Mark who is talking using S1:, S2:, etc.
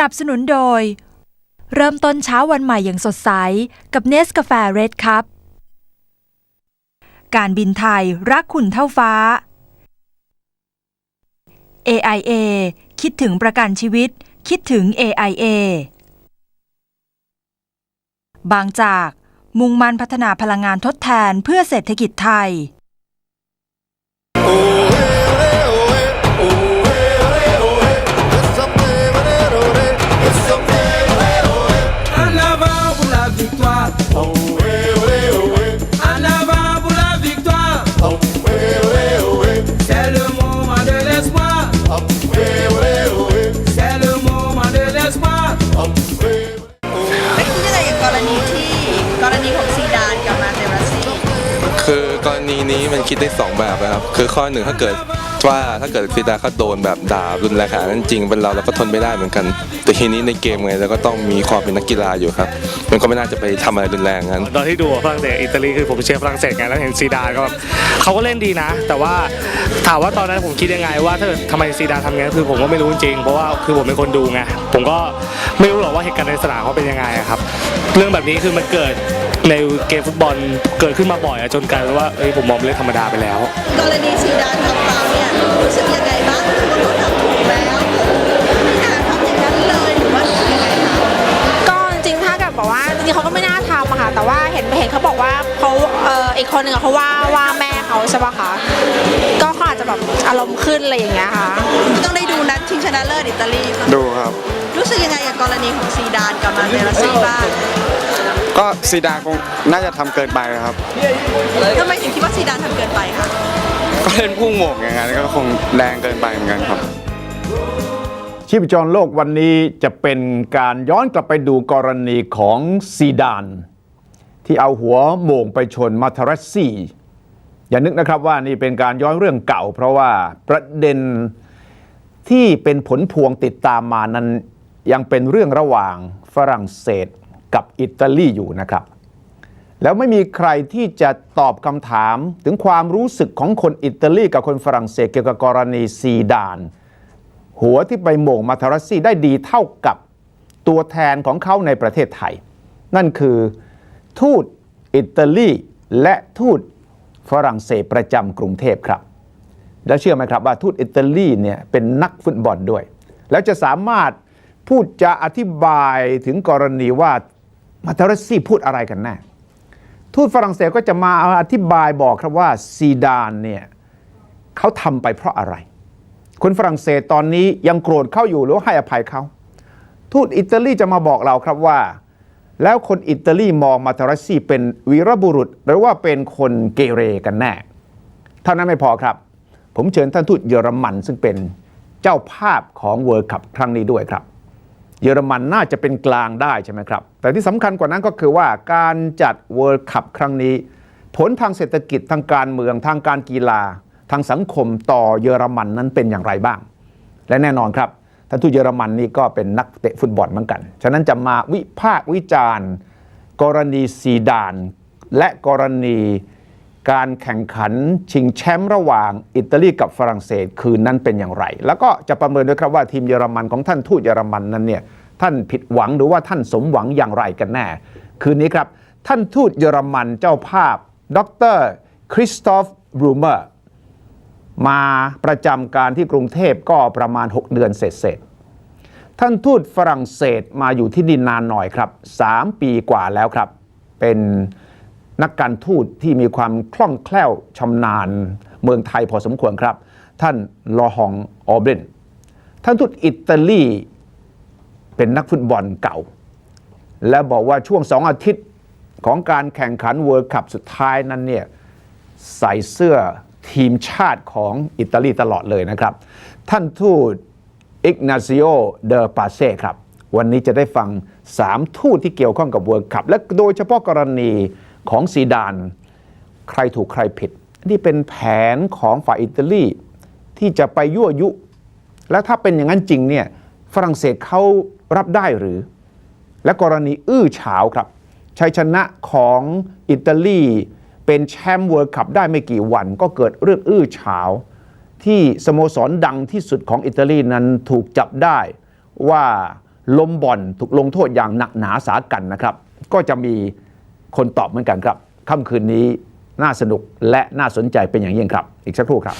S1: นับสนุนโดย เริ่มต้นเช้าวันใหม่อย่างสดใส กับเนสกาแฟเรดคัพการบินไทยรักคุณเท่าฟ้า AIA คิดถึงประกันชีวิต คิดถึง AIA บางจากมุ่งมั่นพัฒนาพลังงานทดแทนเพื่อเศรษฐกิจไทย
S2: คือกร
S3: ณีนี้มันคิดได้สองแบบนะครับ คือข้อหนึ่งถ้าเกิดว่าถ้าเกิดฟิดาเขาโดนแบบด่ารุนแรงขนาดนั้นจริงเป็นเราเราก็ทนไม่ได้เหมือนกัน แต่ทีนี้ในเกมไงเราก็ต้องมีความเป็นนักกีฬาอยู่ครับ มันก็ไม่น่าจะไปทำอะไรรุนแรงงั้น
S4: ตอนที่ดูฝรั่งเศสอิตาลีคือผมเชียร์ฝรั่งเศสไงแล้วเห็นซีดาก็แบบเขาก็เล่นดีนะ แต่ว่าถามว่าตอนนั้นผมคิดยังไงว่าถ้าเกิดทำไมซีดาทำงั้นคือผมก็ไม่รู้จริงเพราะว่าคือผมเป็นคนดูไงผมก็ไม่รู้หรอกว่าเหตุการณ์ในสนามเขาเป็นยังไงครับ เรื่องแบบนี้คือมันเกิด ในเกมฟุตบอลเกิดขึ้นมาบ่อยอะจนกลายเป็นว่าเอ้ยผมมองเป็นเรื่องธรรมดาไปแล้ว
S2: กรณีซีดานทำฟาวล์เนี่ยรู้สึกยังไงบ้างรู้สึกว่าเขาทำถูกแล้วไม่น่าทำอย่างนั้นเลยหรือว่ายังไงคะ
S5: ก็จริงๆถ้าเกิดบอกว่าจริงๆเขาก็ไม่น่าทำอะค่ะแต่ว่าเห็นเห็นเขาบอกว่าเขาเอ่ออีกคนหนึ่งอะเขาว่าว่าแม่เขาใช่ปะคะก็เขาอาจจะแบบอารมณ์ขึ้นอะไรอย่างเงี้ยค่ะ
S2: ต้องได้ดูนัดชิงชนะเลิศอิตาลีป่ะ
S6: ดูครับ
S2: รู้สึกยังไงกับกรณีของซีดานกับมาเตราซี่บ้าง
S6: ก็ซีดานคงน่าจะทำเกินไปครับ
S2: ทำไมถึงคิดว่าซีดานทำเกินไปคะ
S6: ก็เล่นพุ่งโหมกอย่างนั้นก็คงแรงเกินไปเหมือนกันครับ
S7: ชีพจรโลกวันนี้จะเป็นการย้อนกลับไปดูกรณีของซีดาน ที่เอาหัวโหม่งไปชนมาทารัสซี่ อย่านึกนะครับว่านี่เป็นการย้อนเรื่องเก่า เพราะว่าประเด็นที่เป็นผลพวงติดตามมานั้นยังเป็นเรื่องระหว่างฝรั่งเศส กับอิตาลีอยู่นะครับ แล้วไม่มีใครที่จะตอบคำถามถึงความรู้สึกของคนอิตาลีกับคนฝรั่งเศสเกี่ยวกับกรณีซีดาน หัวที่ไปโหม่งมาทารัสซี่ได้ดีเท่ากับตัวแทนของเขาในประเทศไทย นั่นคือทูตอิตาลีและทูตฝรั่งเศสประจำกรุงเทพครับ แล้วเชื่อไหมครับว่าทูตอิตาลีเนี่ยเป็นนักฟุตบอลด้วย แล้วจะสามารถพูดจะอธิบายถึงกรณีว่า มาเทารัสซี่พูดอะไรกันแน่ทูตฝรั่งเศสก็จะมาอธิบายบอกครับว่าซีดานเนี่ยเขาทำไปเพราะอะไร คนฝรั่งเศสตอนนี้ยังโกรธเข้าอยู่หรือว่าให้อภัยเขาทูตอิตาลีจะมาบอกเราครับว่า แล้วคนอิตาลีมองมาตารัสซี่เป็นวีรบุรุษ หรือว่าเป็นคนเกเรกันแน่ เท่านั้นไม่พอครับ ผมเชิญท่านทูตเยอรมันซึ่งเป็นเจ้าภาพของเวิร์คัพครั้งนี้ด้วยครับ เยอรมันน่าจะเป็นกลางได้ใช่ไหมครับ แต่ที่สำคัญกว่านั้นก็คือว่าการจัดเวิร์คัพครั้งนี้ ผลทางเศรษฐกิจทางการเมืองทางการกีฬา ทางสังคมต่อเยอรมันนั้นเป็นอย่างไรบ้าง และแน่นอนครับท่านทูตเยอรมันนี่ก็เป็นนักเตะฟุตบอลเหมือนกัน ฉะนั้นจะมาวิพากษ์วิจารณ์ กรณีซีดาน และกรณี การแข่งขันชิงแชมป์ระหว่างอิตาลีกับฝรั่งเศสคืนนั้นเป็นอย่างไร แล้วก็จะประเมินด้วยครับว่าทีมเยอรมันของท่านทูตเยอรมันนั้นเนี่ยท่านผิดหวังหรือว่าท่านสมหวังอย่างไรกันแน่ คืนนี้ครับ ท่านทูตเยอรมันเจ้าภาพ ดรคริสตอฟบรูเมอร์มาประจำการที่กรุงเทพก็ประมาณ 6 เดือนเสร็จท่านทูตฝรั่งเศสมาอยู่ที่ดินนานหน่อยครับ 3 ปีกว่าแล้วครับ เป็น นักการทูตที่มีความคล่องแคล่วชำนาญเมืองไทยพอสมควรครับ ท่านลอฮองออเบนท่านทูตอิตาลีเป็นนักฟุตบอลเก่า และบอกว่าช่วงสองอาทิตย์ของการแข่งขันเวิร์คัพสุดท้ายนั้นเนี่ยใส่เสื้อทีมชาติของอิตาลีตลอดเลยนะครับ ท่านทูตอิกนาซิโอเดอปาเซ่ครับ วันนี้จะได้ฟัง 3 ทูตที่เกี่ยวข้องกับเวิร์คัพและโดยเฉพาะกรณี ของซีดาน ใครถูกใครผิด นี่เป็นแผนของฝ่ายอิตาลีที่จะไปยั่วยุ และถ้าเป็นอย่างนั้นจริงเนี่ยฝรั่งเศสเขารับได้หรือ และกรณีอื้อฉาวครับชัยชนะของอิตาลีเป็นแชมป์เวิร์คัพได้ไม่กี่วัน ก็เกิดเรื่องอื้อฉาว ที่สโมสรดังที่สุดของอิตาลีนั้นถูกจับได้ว่าล้มบอลถูกลงโทษอย่างหนักหนาสากันนะครับ ก็จะมี คนตอบเหมือนกันครับค่ำคืนนี้น่าสนุกและน่าสนใจเป็นอย่างยิ่งครับ อีกสักครู่ครับ